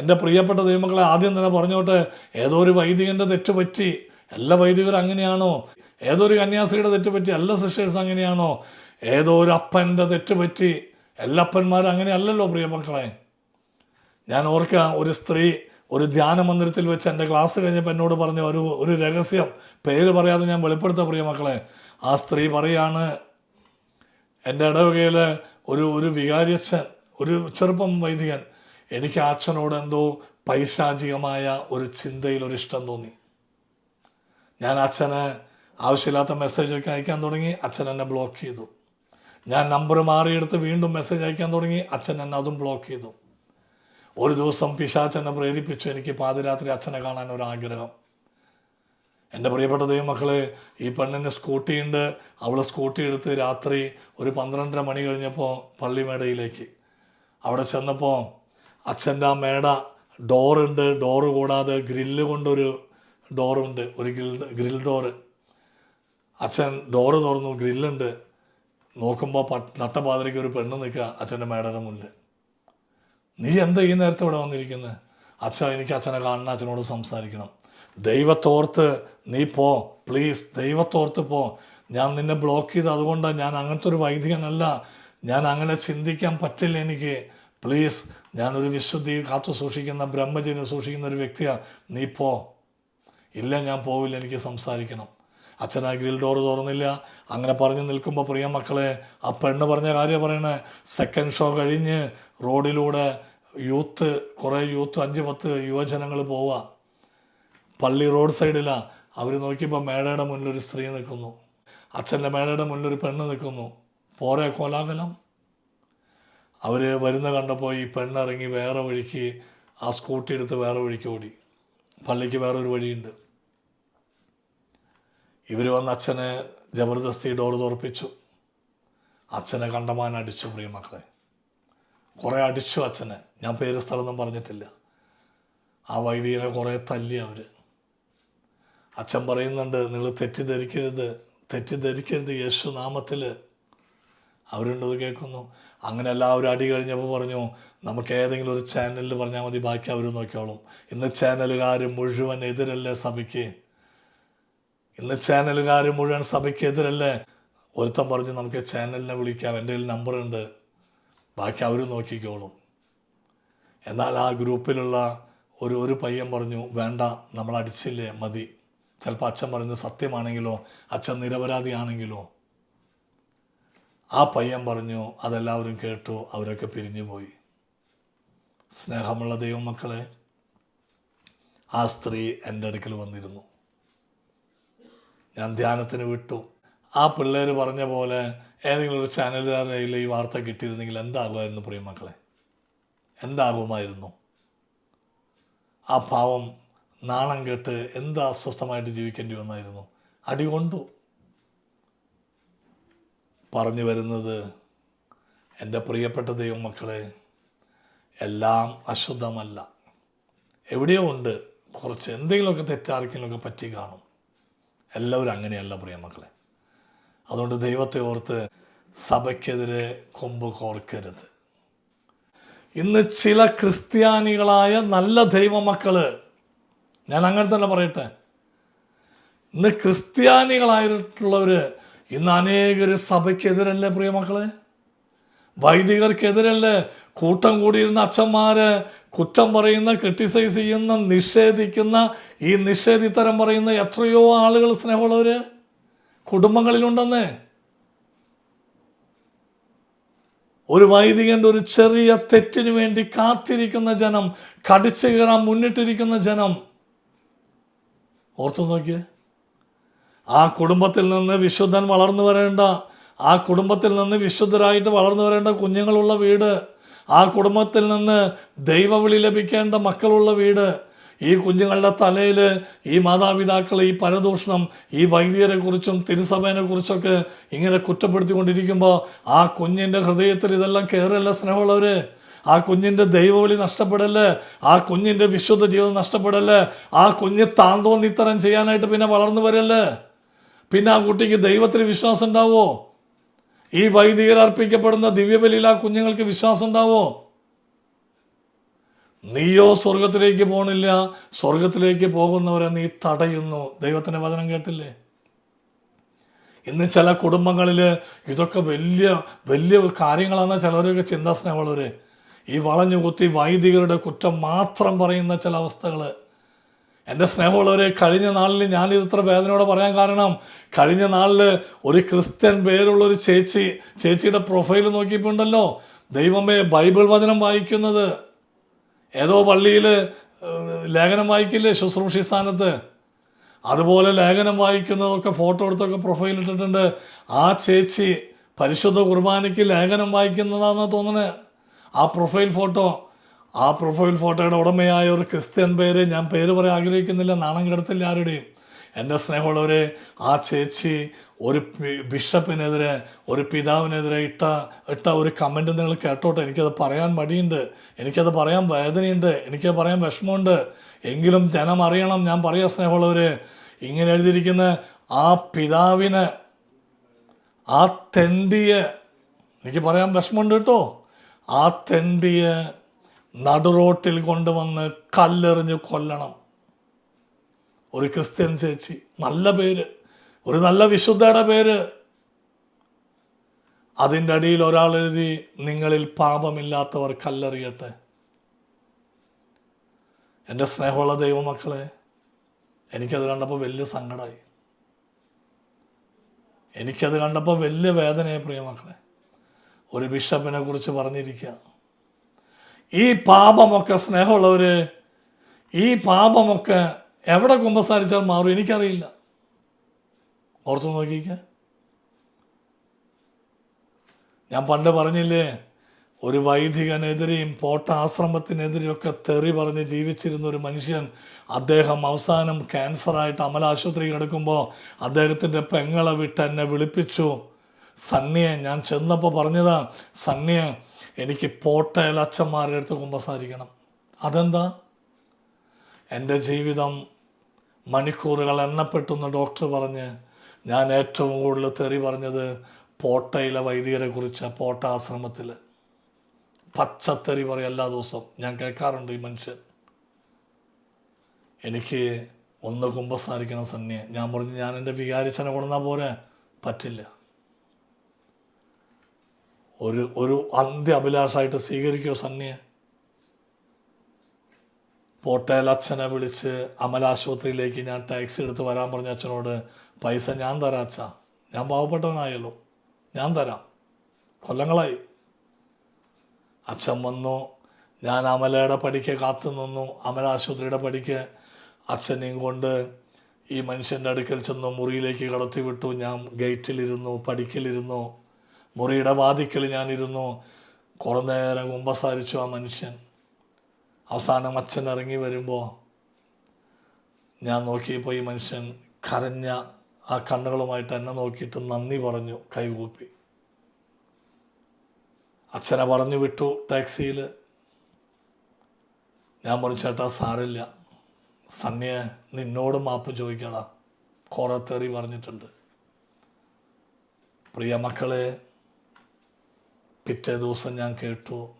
എന്റെ പ്രിയപ്പെട്ട ദൈവമക്കളെ ആദ്യം തന്നെ പറഞ്ഞോട്ടെ ഏതോ ഒരു വൈദികന്റെ തെറ്റ് പറ്റി? എല്ലാ വൈദികരും അങ്ങനെയാണോ? ഏതോ ഒരു കന്യാസിയുടെ തെറ്റ് പറ്റി? എല്ലാ സിസ്റ്റേഴ്സ് അങ്ങനെയാണോ? ഏതോ ഒരു അപ്പന്റെ തെറ്റ് പറ്റി? എല്ലാ അപ്പന്മാരും അങ്ങനെയല്ലല്ലോ പ്രിയമക്കളെ ഞാൻ ഓർക്കുക ഒരു സ്ത്രീ ഒരു ധ്യാന മന്ദിരത്തിൽ വെച്ച് എന്റെ ക്ലാസ് കഴിഞ്ഞപ്പോൾ എന്നോട് പറഞ്ഞ ഒരു ഒരു രഹസ്യം പേര് പറയാതെ ഞാൻ വെളിപ്പെടുത്ത പ്രിയമക്കളെ ആ സ്ത്രീ പറയാണ് എന്റെ ഇടവകയിൽ ഒരു ഒരു വികാരിയച്ഛൻ ഒരു ചെറുപ്പം വൈദികൻ എനിക്ക് അച്ഛനോട് എന്തോ പൈശാചികമായ ഒരു ചിന്തയിൽ ഒരു ഇഷ്ടം തോന്നി. ഞാൻ അച്ഛന് ആവശ്യമില്ലാത്ത മെസ്സേജ് ഒക്കെ അയക്കാൻ തുടങ്ങി അച്ഛൻ എന്നെ ബ്ലോക്ക് ചെയ്തു. ഞാൻ നമ്പർ മാറിയെടുത്ത് വീണ്ടും മെസ്സേജ് അയക്കാൻ തുടങ്ങി അച്ഛൻ എന്നെ അതും ബ്ലോക്ക് ചെയ്തു. ഒരു ദിവസം പിശാച്ചെന്നെ പ്രേരിപ്പിച്ചു എനിക്ക് പാതിരാത്രി അച്ഛനെ കാണാൻ ഒരു ആഗ്രഹം. എന്റെ പ്രിയപ്പെട്ട ദൈവമക്കളെ ഈ പെണ്ണിന് സ്കൂട്ടി ഉണ്ട്. അവൾ സ്കൂട്ടി എടുത്ത് രാത്രി ഒരു പന്ത്രണ്ടര മണി കഴിഞ്ഞപ്പോൾ പള്ളിമേടയിലേക്ക്. അവിടെ ചെന്നപ്പോൾ അച്ഛന്റെ മേട ഡോറുണ്ട് ഡോറ് കൂടാതെ ഗ്രില്ല് കൊണ്ടൊരു ഡോറുണ്ട് ഒരു ഗ്രിൽ ഗ്രിൽ ഡോറ്. അച്ഛൻ ഡോറ് തുറന്നു ഗ്രില്ലുണ്ട്. നോക്കുമ്പോൾ പ നട്ടപാതിരയ്ക്ക് ഒരു പെണ്ണ് നിൽക്കുക അച്ഛന്റെ മേടയുടെ മുന്നിൽ. നീ എന്താ ഈ നേരത്തെ ഇവിടെ വന്നിരിക്കുന്നത് അച്ഛൻ എനിക്ക് അച്ഛനെ കാണണം അച്ഛനോട് സംസാരിക്കണം. ദൈവത്തോർത്ത് നീ പോ പ്ലീസ് ദൈവത്തോർത്ത് പോ. ഞാൻ നിന്നെ ബ്ലോക്ക് ചെയ്ത് അതുകൊണ്ടാണ് ഞാൻ അങ്ങനത്തെ ഒരു വൈദികനല്ല. ഞാൻ അങ്ങനെ ചിന്തിക്കാൻ പറ്റില്ല എനിക്ക്. പ്ലീസ് ഞാനൊരു വിശുദ്ധി കാത്തു സൂക്ഷിക്കുന്ന ബ്രഹ്മചര്യം സൂക്ഷിക്കുന്ന ഒരു വ്യക്തിയാണ് നീ പോ. ഇല്ല ഞാൻ പോവില്ല എനിക്ക് സംസാരിക്കണം. അച്ഛൻ ആ ഗ്രിൽ ഡോർ തുറന്നില്ല. അങ്ങനെ പറഞ്ഞു നിൽക്കുമ്പോൾ പ്രിയ മക്കളെ ആ പെണ്ണ് പറഞ്ഞ കാര്യം പറയണേ. സെക്കൻഡ് ഷോ കഴിഞ്ഞ് റോഡിലൂടെ യൂത്ത് കുറേ യൂത്ത് അഞ്ച് പത്ത് യുവജനങ്ങൾ പോവുക പള്ളി റോഡ് സൈഡിലാണ് അവർ നോക്കിയപ്പോൾ മേടയുടെ മുന്നിലൊരു സ്ത്രീ നിൽക്കുന്നു. അച്ഛന്റെ മേടയുടെ മുന്നിലൊരു പെണ്ണ് നിൽക്കുന്നു. പോരെ കോലാഹലം. അവർ വരുന്ന കണ്ടപ്പോൾ ഈ പെണ്ണിറങ്ങി വേറെ വഴിക്ക് ആ സ്കൂട്ടി എടുത്ത് വേറെ വഴിക്ക് ഓടി. പള്ളിക്ക് വേറൊരു വഴിയുണ്ട്. ഇവർ വന്ന് അച്ഛനെ ജബർദസ്തി ഡോറ് തുറപ്പിച്ചു. അച്ഛനെ കണ്ടമാൻ അടിച്ചു പ്രിയമക്കളെ കുറേ അടിച്ചു അച്ഛനെ. ഞാൻ പേര് സ്ഥലമൊന്നും പറഞ്ഞിട്ടില്ല. ആ വൈദികനെ കുറേ തല്ലി അവർ അച്ഛൻ പറയുന്നുണ്ട് നിങ്ങൾ തെറ്റിദ്ധരിക്കരുത്. തെറ്റിദ്ധരിക്കരുത്. യേശു നാമത്തിൽ അവരുണ്ടത് കേൾക്കുന്നു. അങ്ങനെ എല്ലാവരും അടി കഴിഞ്ഞപ്പോൾ പറഞ്ഞു നമുക്ക് ഏതെങ്കിലും ഒരു ചാനലിൽ പറഞ്ഞാൽ മതി ബാക്കി അവർ നോക്കിയോളും ഇന്ന് ചാനലുകാർ മുഴുവൻ എതിരല്ലേ സഭയ്ക്ക്? ഇന്ന് ചാനലുകാർ മുഴുവൻ സഭയ്ക്ക് എതിരല്ലേ? ഒരുത്തൻ പറഞ്ഞു നമുക്ക് ചാനലിനെ വിളിക്കാം എന്റെ കയ്യിൽ നമ്പറുണ്ട് ബാക്കി അവർ നോക്കിക്കോളും. എന്നാൽ ആ ഗ്രൂപ്പിലുള്ള ഒരു ഒരു പയ്യൻ പറഞ്ഞു വേണ്ട നമ്മൾ അടിച്ചില്ലേ മതി. ചിലപ്പോൾ അച്ഛൻ പറയുന്നത് സത്യമാണെങ്കിലോ അച്ഛൻ നിരപരാധിയാണെങ്കിലോ. ആ പയ്യൻ പറഞ്ഞു അതെല്ലാവരും കേട്ടു അവരൊക്കെ പിരിഞ്ഞു പോയി. സ്നേഹമുള്ള ദൈവമക്കളെ ആ സ്ത്രീ എന്റെ അടുക്കൽ വന്നിരുന്നു. ഞാൻ ധ്യാനത്തിന് വിട്ടു. ആ പിള്ളേർ പറഞ്ഞ പോലെ ഏതെങ്കിലും ഒരു ചാനലുകാരുടെ ഈ വാർത്ത കിട്ടിയിരുന്നെങ്കിൽ എന്താകുമായിരുന്നു പ്രിയമക്കളെ? എന്താകുമായിരുന്നു? ആ പാവം നാണം കെട്ട് എന്താ അസ്വസ്ഥമായിട്ട് ജീവിക്കേണ്ടി വന്നായിരുന്നു? അടി കൊണ്ടു. പറഞ്ഞു വരുന്നത് എന്റെ പ്രിയപ്പെട്ട ദൈവമക്കളെ എല്ലാം അശുദ്ധമല്ല. എവിടെയോ ഉണ്ട്. കുറച്ച് എന്തെങ്കിലുമൊക്കെ തെറ്റാർക്കെങ്കിലുമൊക്കെ പറ്റി കാണും. എല്ലാവരും അങ്ങനെയല്ല പ്രിയമക്കളെ അതുകൊണ്ട് ദൈവത്തെ ഓർത്ത് സഭയ്ക്കെതിരെ കൊമ്പ് കോർക്കരുത്. ഇന്ന് ചില ക്രിസ്ത്യാനികളായ നല്ല ദൈവമക്കൾ ഞാൻ അങ്ങനെ തന്നെ പറയട്ടെ. ഇന്ന് ക്രിസ്ത്യാനികളായിട്ടുള്ളവര് ഇന്ന് അനേകർ സഭയ്ക്കെതിരല്ലേ പ്രിയമക്കളെ? വൈദികർക്കെതിരല്ലേ കൂട്ടം കൂടിയിരുന്ന അച്ഛന്മാര് കുറ്റം പറയുന്ന ക്രിട്ടിസൈസ് ചെയ്യുന്ന നിഷേധിക്കുന്ന ഈ നിഷേധിത്തരം പറയുന്ന എത്രയോ ആളുകൾ സ്നേഹമുള്ളവര് കുടുംബങ്ങളിലുണ്ടെന്ന്. ഒരു വൈദികന്റെ ഒരു ചെറിയ തെറ്റിന് വേണ്ടി കാത്തിരിക്കുന്ന ജനം കടിച്ചു കയറാൻ മുന്നിട്ടിരിക്കുന്ന ജനം. ഓർത്തു നോക്കിയേ. ആ കുടുംബത്തിൽ നിന്ന് വിശുദ്ധൻ വളർന്നു വരേണ്ട ആ കുടുംബത്തിൽ നിന്ന് വിശുദ്ധരായിട്ട് വളർന്നു വരേണ്ട കുഞ്ഞുങ്ങളുള്ള വീട് ആ കുടുംബത്തിൽ നിന്ന് ദൈവവിളി ലഭിക്കേണ്ട മക്കളുള്ള വീട് ഈ കുഞ്ഞുങ്ങളുടെ തലയിൽ ഈ മാതാപിതാക്കൾ ഈ പരദൂഷണം ഈ വൈദ്യരെ കുറിച്ചും തിരുസഭേനെ കുറിച്ചൊക്കെ ഇങ്ങനെ കുറ്റപ്പെടുത്തിക്കൊണ്ടിരിക്കുമ്പോൾ ആ കുഞ്ഞിന്റെ ഹൃദയത്തിൽ ഇതെല്ലാം കയറല്ല സ്നേഹമുള്ളവർ ആ കുഞ്ഞിന്റെ ദൈവവിളി നഷ്ടപ്പെടല്ലേ? ആ കുഞ്ഞിന്റെ വിശുദ്ധ ജീവിതം നഷ്ടപ്പെടല്ലേ? ആ കുഞ്ഞ് താന്തോന്നിത്തരം ചെയ്യാനായിട്ട് പിന്നെ വളർന്നു വരല്ലേ? പിന്നെ ആ കുട്ടിക്ക് ദൈവത്തിൽ വിശ്വാസം ഉണ്ടാവോ? ഈ വൈദികർ അർപ്പിക്കപ്പെടുന്ന ദിവ്യബലിയിൽ ആ കുഞ്ഞുങ്ങൾക്ക് വിശ്വാസം ഉണ്ടാവോ? നീയോ സ്വർഗത്തിലേക്ക് പോകണില്ല സ്വർഗത്തിലേക്ക് പോകുന്നവരെ നീ തടയുന്നു. ദൈവത്തിന്റെ വചനം കേട്ടില്ലേ? ഇന്ന് ചില കുടുംബങ്ങളിൽ ഇതൊക്കെ വലിയ വലിയ കാര്യങ്ങളാണ് ചിലരൊക്കെ ചിന്താസ്നേഹമുള്ളവർ ഈ വളഞ്ഞു കുത്തി വൈദികരുടെ കുറ്റം മാത്രം പറയുന്ന ചില അവസ്ഥകൾ എന്റെ സ്നേഹമുള്ളവരെ കഴിഞ്ഞ നാളിൽ ഞാനിത് ഇത്ര വേദനയോടെ പറയാൻ കാരണം കഴിഞ്ഞ നാളിൽ ഒരു ക്രിസ്ത്യൻ പേരുള്ള ഒരു ചേച്ചി ചേച്ചിയുടെ പ്രൊഫൈൽ നോക്കിയിട്ടുണ്ടല്ലോ ദൈവമേ ബൈബിൾ വചനം വായിക്കുന്നത്. ഏതോ പള്ളിയിൽ ലേഖനം വായിക്കില്ലേ ശുശ്രൂഷി സ്ഥാനത്ത്? അതുപോലെ ലേഖനം വായിക്കുന്നതൊക്കെ ഫോട്ടോ എടുത്തൊക്കെ പ്രൊഫൈൽ ഇട്ടിട്ടുണ്ട്. ആ ചേച്ചി പരിശുദ്ധ കുർബാനയ്ക്ക് ലേഖനം വായിക്കുന്നതാണെന്ന് തോന്നുന്നത് ആ പ്രൊഫൈൽ ഫോട്ടോ ആ പ്രൊഫൈൽ ഫോട്ടോയുടെ ഉടമയായ ഒരു ക്രിസ്ത്യൻ പേര് ഞാൻ പേര് പറയാൻ ആഗ്രഹിക്കുന്നില്ല നാണം കിടത്തില്ല ആരുടെയും. എന്റെ സ്നേഹമുള്ളവരെ ആ ചേച്ചി ഒരു ബിഷപ്പിനെതിരെ ഒരു പിതാവിനെതിരെ ഇട്ട ഇട്ട ഒരു കമന്റ് നിങ്ങൾ കേട്ടോട്ടെ. എനിക്കത് പറയാൻ മടിയുണ്ട്. എനിക്കത് പറയാൻ വേദനയുണ്ട്. എനിക്കത് പറയാൻ വിഷമമുണ്ട്. എങ്കിലും ജനം അറിയണം. ഞാൻ പറയാം സ്നേഹമുള്ളവർ ഇങ്ങനെ എഴുതിയിരിക്കുന്ന ആ പിതാവിന് ആ തെണ്ടിയെ എനിക്ക് പറയാൻ വിഷമമുണ്ട് കേട്ടോ. ആ തെണ്ടിയെ നടുറോട്ടിൽ കൊണ്ടുവന്ന് കല്ലെറിഞ്ഞ് കൊല്ലണം. ഒരു ക്രിസ്ത്യൻ ചേച്ചി നല്ല പേര് ഒരു നല്ല വിശുദ്ധയുടെ പേര്. അതിന്റെ അടിയിൽ ഒരാൾ എഴുതി നിങ്ങളിൽ പാപമില്ലാത്തവർ കല്ലെറിയട്ടെ. എന്റെ സ്നേഹമുള്ള ദൈവമക്കളെ എനിക്കത് കണ്ടപ്പോൾ വലിയ സങ്കടമായി. എനിക്കത് കണ്ടപ്പോൾ വലിയ വേദനയായി പ്രിയമക്കളെ ഒരു ബിഷപ്പിനെ കുറിച്ച് പറഞ്ഞിരിക്കുക. ഈ പാപമൊക്കെ സ്നേഹമുള്ളവർ ഈ പാപമൊക്കെ എവിടെ കുമ്പസാരിച്ചാൽ മാറും എനിക്കറിയില്ല. ഓർത്തു നോക്കിക്ക. ഞാൻ പണ്ട് പറഞ്ഞില്ലേ ഒരു വൈദികനെതിരെയും പോട്ട ആശ്രമത്തിനെതിരെയൊക്കെ തെറി പറഞ്ഞ് ജീവിച്ചിരുന്ന ഒരു മനുഷ്യൻ അദ്ദേഹം അവസാനം ക്യാൻസറായിട്ട് അമല ആശുപത്രി കിടക്കുമ്പോൾ അദ്ദേഹത്തിന്റെ പെങ്ങളെ വിട്ട് എന്നെ വിളിപ്പിച്ചു. സണ്ണിയെ ഞാൻ ചെന്നപ്പോൾ പറഞ്ഞതാ സണ്ണിയെ എനിക്ക് പോട്ടയിൽ അച്ഛന്മാരുടെ അടുത്ത് കുമ്പസാരിക്കണം. അതെന്താ? എന്റെ ജീവിതം മണിക്കൂറുകൾ എണ്ണപ്പെട്ടെന്ന് ഡോക്ടർ പറഞ്ഞ് ഞാൻ ഏറ്റവും കൂടുതൽ തെറി പറഞ്ഞത് പോട്ടയിലെ വൈദികരെ കുറിച്ച് പോട്ട ആശ്രമത്തിൽ പച്ചത്തെറി പറയും എല്ലാ ദിവസവും. ഞാൻ കേൾക്കാറുണ്ട് ഈ മനുഷ്യൻ. എനിക്ക് ഒന്ന് കുമ്പസാരിക്കണം സണ്ണിയെ. ഞാൻ പറഞ്ഞു ഞാൻ എന്റെ വികാരിച്ചനെ കൊണ്ടുവന്നാൽ പോരെ? പറ്റില്ല. ഒരു ഒരു അന്ത്യ അഭിലാഷമായിട്ട് സ്വീകരിക്കുമോ സണ്ണിയെ പോട്ടയിൽ അച്ഛനെ വിളിച്ച് അമലാശുപത്രിയിലേക്ക് ഞാൻ ടാക്സി എടുത്ത് വരാൻ പറഞ്ഞ അച്ഛനോട് പൈസ ഞാൻ തരാം അച്ഛാ. ഞാൻ പാവപ്പെട്ടവനായല്ലോ. ഞാൻ തരാം. കൊല്ലങ്ങളായി. അച്ഛൻ വന്നു. ഞാൻ അമലയുടെ പടിക്ക് കാത്തു നിന്നു. അമല ആശുപത്രിയുടെ പടിക്ക് അച്ഛനെയും കൊണ്ട് ഈ മനുഷ്യന്റെ അടുക്കൽ ചെന്നു മുറിയിലേക്ക് കടത്തി വിട്ടു ഞാൻ ഗേറ്റിലിരുന്നു പടിക്കലിരുന്നു. മുറിയുടെ വാതിക്കൽ ഞാനിരുന്നു. കുറേ നേരം കുമ്പസാരിച്ചു ആ മനുഷ്യൻ. അവസാനം അച്ഛൻ ഇറങ്ങി വരുമ്പോൾ ഞാൻ നോക്കിയപ്പോൾ ഈ മനുഷ്യൻ കരഞ്ഞ ആ കണ്ണുകളുമായിട്ട് എന്നെ നോക്കിയിട്ട് നന്ദി പറഞ്ഞു കൈകൂപ്പി. അച്ഛനെ പറഞ്ഞു വിട്ടു ടാക്സിയിൽ ഞാൻ പറഞ്ഞു ചേട്ടാ സാരില്ല സണ്ണിയെ നിന്നോട് മാപ്പ് ചോദിക്കടാ. കുറേ തെറി പറഞ്ഞിട്ടുണ്ട്. പ്രിയ മക്കളെ പിറ്റേ ദിവസം ഞാൻ കേട്ടു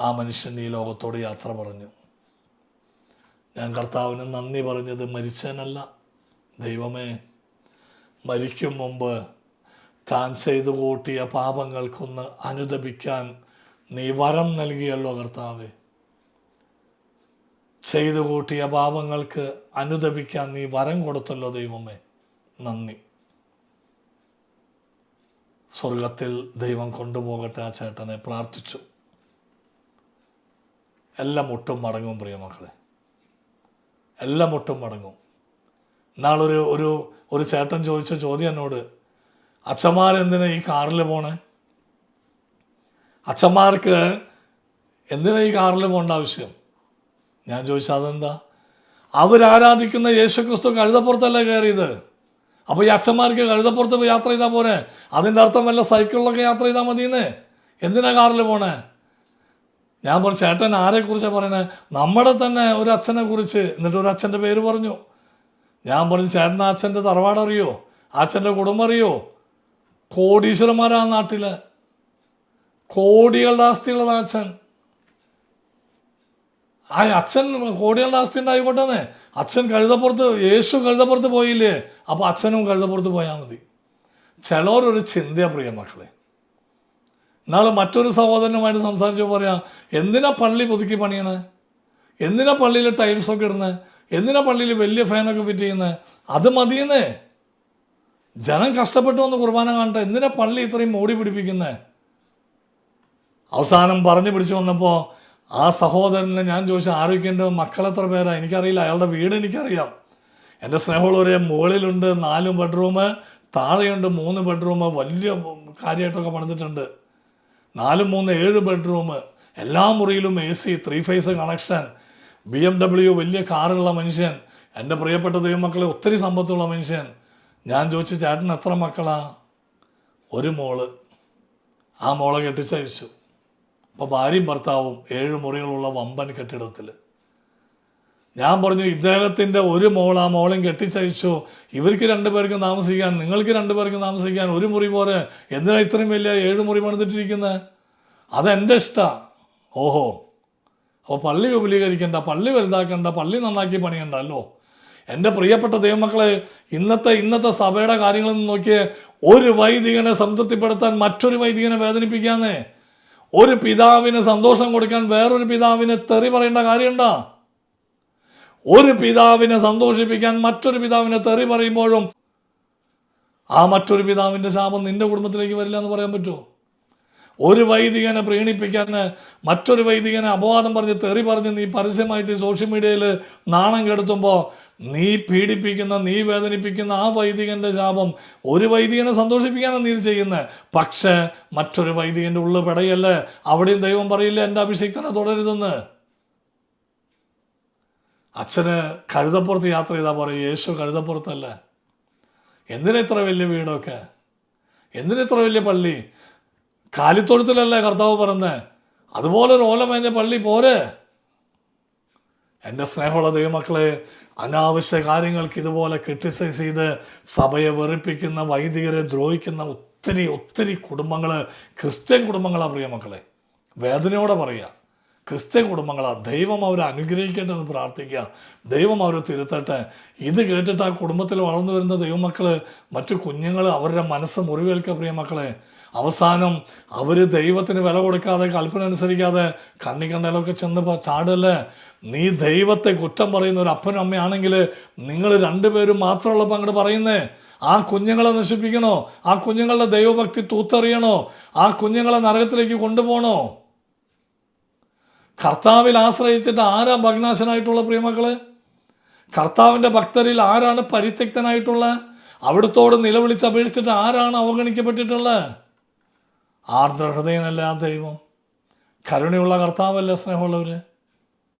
ആ മനുഷ്യൻ ഈ ലോകത്തോട് യാത്ര പറഞ്ഞു. ഞാൻ കർത്താവിന് നന്ദി പറഞ്ഞത് മരിച്ചതിനല്ല ദൈവമേ മരിക്കും മുമ്പ് താൻ ചെയ്തു കൂട്ടിയ പാപങ്ങൾക്കൊന്ന് അനുദപിക്കാൻ നീ വരം നൽകിയല്ലോ കർത്താവേ. ചെയ്തു കൂട്ടിയ പാപങ്ങൾക്ക് അനുദപിക്കാൻ നീ വരം കൊടുത്തല്ലോ ദൈവമേ. നന്ദി. സ്വർഗത്തിൽ ദൈവം കൊണ്ടുപോകട്ടെ ആ ചേട്ടനെ പ്രാർത്ഥിച്ചു. എല്ലാം ഒട്ടും മടങ്ങും പ്രിയമക്കളെ എല്ലാം ഒട്ടും മടങ്ങും. നാളൊരു ഒരു ഒരു ചേട്ടൻ ചോദിച്ച ചോദ്യം എന്നോട് അച്ഛന്മാരെന്തിനാ ഈ കാറിൽ പോണേ? അച്ഛന്മാർക്ക് എന്തിനാ ഈ കാറിൽ പോകേണ്ട ആവശ്യം? ഞാൻ ചോദിച്ചാൽ അതെന്താ? അവരാരാധിക്കുന്ന യേശുക്രിസ്തു കഴുതപ്പുറത്തല്ലേ കയറിയത്? അപ്പോൾ ഈ അച്ഛന്മാർക്ക് കഴുതപ്പുറത്ത് യാത്ര ചെയ്താൽ പോരെ? അതിന്റെ അർത്ഥം വല്ല സൈക്കിളിലൊക്കെ യാത്ര ചെയ്താൽ മതിയെന്ന്? എന്തിനാ കാറിൽ പോണേ? ഞാൻ പറഞ്ഞു ചേട്ടൻ ആരെക്കുറിച്ചാണ് പറയുന്നത് നമ്മുടെ തന്നെ ഒരു അച്ഛനെ കുറിച്ച് എന്നിട്ട് ഒരു അച്ഛന്റെ പേര് പറഞ്ഞു. ഞാൻ പറഞ്ഞു ചേട്ടൻ ആ അച്ഛന്റെ തറവാട് അറിയോ? ആ അച്ഛന്റെ കുടുംബം അറിയോ? കോടീശ്വരന്മാരാ നാട്ടിൽ കോടികളുടെ ആസ്തിയുള്ളത് അച്ഛൻ. ആ അച്ഛൻ കോടികളുടെ ആസ്തി ഉണ്ടായിക്കോട്ടെന്ന് അച്ഛൻ കഴുതപ്പുറത്ത് യേശു കഴുതപ്പുറത്ത് പോയില്ലേ? അപ്പോൾ അച്ഛനും കഴുതപ്പുറത്ത് പോയാൽ മതി. ചിലവരൊരു ചിന്തയാ പ്രിയ മക്കളെ. നാളെ മറ്റൊരു സഹോദരനുമായിട്ട് സംസാരിച്ചു പറയാം എന്തിനാ പള്ളി പുതുക്കി പണിയണേ? എന്തിനാ പള്ളിയിൽ ടൈൽസൊക്കെ ഇടുന്നത് എന്തിനാ പള്ളിയിൽ വലിയ ഫാനൊക്കെ ഫിറ്റ് ചെയ്യുന്നത് അത് മതിയെന്നേ. ജനം കഷ്ടപ്പെട്ടു വന്ന് കുർബാന കാണട്ടെ. എന്തിനാ പള്ളി ഇത്രയും മോടി പിടിപ്പിക്കുന്നത് അവസാനം പറഞ്ഞു പിടിച്ചു വന്നപ്പോൾ ആ സഹോദരനെ ഞാൻ ചോദിച്ചു ആരോഗ്യന്റെ മക്കളെത്ര പേരാണ് എനിക്കറിയില്ല അയാളുടെ വീട് എനിക്കറിയാം. എന്റെ സ്നേഹമുള്ളവരെ മുകളിലുണ്ട് നാല് ബെഡ്റൂം താഴെയുണ്ട് മൂന്ന് ബെഡ്റൂം വലിയ കാര്യമായിട്ടൊക്കെ പണിതിട്ടുണ്ട്. നാലും മൂന്ന് ഏഴ് ബെഡ്റൂം എല്ലാ മുറിയിലും A C three phase connection B M W വലിയ കാറുള്ള മനുഷ്യൻ എന്റെ പ്രിയപ്പെട്ട ദൈവമക്കളെ ഒത്തിരി സമ്പത്തുള്ള മനുഷ്യൻ. ഞാൻ ചോദിച്ചു ചേട്ടൻ എത്ര മക്കളാ? ഒരു മോൾ. ആ മോളെ കെട്ടിച്ചയച്ചു. അപ്പോൾ ഭാര്യയും ഭർത്താവും ഏഴ് മുറികളുള്ള വമ്പൻ കെട്ടിടത്തിൽ ഞാൻ പറഞ്ഞു ഇദ്ദേഹത്തിന്റെ ഒരു മോൾ ആ മോളും കെട്ടിച്ചയച്ചു. ഇവർക്ക് രണ്ടുപേർക്കും താമസിക്കാൻ നിങ്ങൾക്ക് രണ്ടുപേർക്കും താമസിക്കാൻ ഒരു മുറി പോലെ എന്തിനാ ഇത്രയും വലിയ ഏഴ് മുറി പണിതിട്ടിരിക്കുന്നത് അതെന്റെ ഇഷ്ടമാണ് ഓഹോ. അപ്പോൾ പള്ളി വിപുലീകരിക്കണ്ട പള്ളി വലുതാക്കണ്ട പള്ളി നന്നാക്കി പണിയണ്ടല്ലോ എന്റെ പ്രിയപ്പെട്ട ദൈവമക്കളെ ഇന്നത്തെ ഇന്നത്തെ സഭയുടെ കാര്യങ്ങളൊന്നും നോക്കിയേ ഒരു വൈദികനെ സംതൃപ്തിപ്പെടുത്താൻ മറ്റൊരു വൈദികനെ വേദനിപ്പിക്കാന്നേ. ഒരു പിതാവിന് സന്തോഷം കൊടുക്കാൻ വേറൊരു പിതാവിന് തെറി പറയേണ്ട കാര്യമുണ്ടോ? ഒരു പിതാവിനെ സന്തോഷിപ്പിക്കാൻ മറ്റൊരു പിതാവിനെ തെറി പറയുമ്പോഴും ആ മറ്റൊരു പിതാവിന്റെ ശാപം നിന്റെ കുടുംബത്തിലേക്ക് വരില്ല എന്ന് പറയാൻ പറ്റുമോ? ഒരു വൈദികനെ പ്രീണിപ്പിക്കാൻ മറ്റൊരു വൈദികനെ അപവാദം പറഞ്ഞ് തെറി പറഞ്ഞ് നീ പരസ്യമായിട്ട് സോഷ്യൽ മീഡിയയിൽ നാണം കെടുത്തുമ്പോൾ നീ പീഡിപ്പിക്കുന്ന നീ വേദനിപ്പിക്കുന്ന ആ വൈദികന്റെ ശാപം ഒരു വൈദികനെ സന്തോഷിപ്പിക്കാനാണ് നീ ഇത് ചെയ്യുന്നത് പക്ഷേ മറ്റൊരു വൈദികന്റെ ഉള്ളു പെടയല്ലേ. അവിടെയും ദൈവം പറയില്ല എന്റെ അഭിഷേക്തനെ തുടരുതെന്ന്. അച്ഛന് കഴുതപ്പുറത്ത് യാത്ര ചെയ്താൽ പറയും യേശു കഴുതപ്പുറത്തല്ല. എന്തിനാ ഇത്ര വലിയ വീടൊക്കെ? എന്തിനാ ഇത്ര വലിയ പള്ളി? കാലിത്തൊഴുത്തിലല്ലേ കർത്താവ് പറഞ്ഞത് അതുപോലെ ഒരു ഓലമേഞ്ഞ പള്ളി പോരെ. എന്റെ സ്നേഹമുള്ള ദൈവമക്കളെ അനാവശ്യ കാര്യങ്ങൾക്ക് ഇതുപോലെ ക്രിട്ടിസൈസ് ചെയ്ത് സഭയെ വെറുപ്പിക്കുന്ന വൈദികരെ ദ്രോഹിക്കുന്ന ഒത്തിരി ഒത്തിരി കുടുംബങ്ങൾ ക്രിസ്ത്യൻ കുടുംബങ്ങളാണ് പ്രിയ മക്കളെ. വേദനയോടെ പറയുക. ക്രിസ്ത്യൻ കുടുംബങ്ങളാണ് ദൈവം അവരെ അനുഗ്രഹിക്കട്ടെ എന്ന് പ്രാർത്ഥിക്കുക. ദൈവം അവരെ തിരുത്തട്ടെ. ഇത് കേട്ടിട്ട് ആ കുടുംബത്തിൽ വളർന്നു വരുന്ന ദൈവമക്കൾ മറ്റു കുഞ്ഞുങ്ങൾ അവരുടെ മനസ്സ് മുറിവേൽക്കുക പ്രിയ മക്കളെ. അവസാനം അവർ ദൈവത്തിന് വില കൊടുക്കാതെ കൽപ്പന അനുസരിക്കാതെ കണ്ണി കണ്ടലൊക്കെ ചെന്ന് ചാടല്ലേ? നീ ദൈവത്തെ കുറ്റം പറയുന്ന ഒരു അപ്പനും അമ്മയാണെങ്കിൽ നിങ്ങൾ രണ്ടുപേരും മാത്രമുള്ളപ്പോൾ അങ്ങോട്ട് പറയുന്നേ. ആ കുഞ്ഞുങ്ങളെ നശിപ്പിക്കണോ? ആ കുഞ്ഞുങ്ങളുടെ ദൈവഭക്തി തൂത്തറിയണോ? ആ കുഞ്ഞുങ്ങളെ നരകത്തിലേക്ക് കൊണ്ടുപോകണോ? കർത്താവിൽ ആശ്രയിച്ചിട്ട് ആരാ ഭഗ്നാശനായിട്ടുള്ള പ്രിയമക്കൾ? കർത്താവിന്റെ ഭക്തരിൽ ആരാണ് പരിത്യക്തനായിട്ടുള്ള? അവിടുത്തോട് നിലവിളിച്ച് അപേക്ഷിച്ചിട്ട് ആരാണ് അവഗണിക്കപ്പെട്ടിട്ടുള്ളത്? ആർദ്രഹൃദയനല്ല ആ ദൈവം. കരുണയുള്ള കർത്താവല്ല സ്നേഹമുള്ളവര്.